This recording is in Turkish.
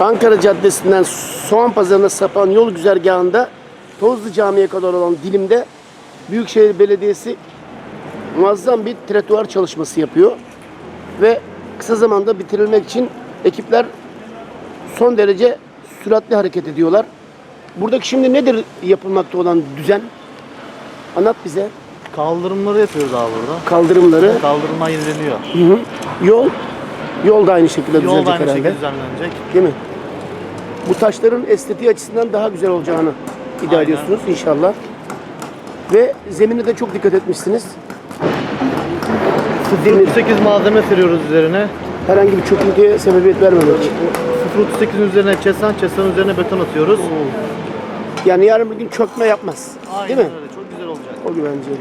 Ankara Caddesi'nden Soğan Pazarı'na sapan yol güzergahında Tozlu Camii'ye kadar olan dilimde Büyükşehir Belediyesi muazzam bir tretuar çalışması yapıyor. Ve kısa zamanda bitirilmek için ekipler son derece süratli hareket ediyorlar. Buradaki şimdi nedir yapılmakta olan düzen? Anlat bize. Kaldırımları yapıyoruz abi burada. Kaldırımları, Kaldırımlar yenileniyor. hı hı. yol, yol da aynı şekilde Yol da düzelecek aynı herhalde. şekilde düzenlenecek. Değil mi? Bu taşların estetiği açısından daha güzel olacağını iddia Aynen. ediyorsunuz inşallah. Ve zemine de çok dikkat etmişsiniz. Zemin 0.38 malzeme seriyoruz üzerine. herhangi bir çöküntüye sebebiyet vermemek için. 0.38'in üzerine çesen, çesen üzerine beton atıyoruz. Yani yarın bir gün çökme yapmaz. Aynen Değil mi? öyle. Çok güzel olacak. O güvenceli.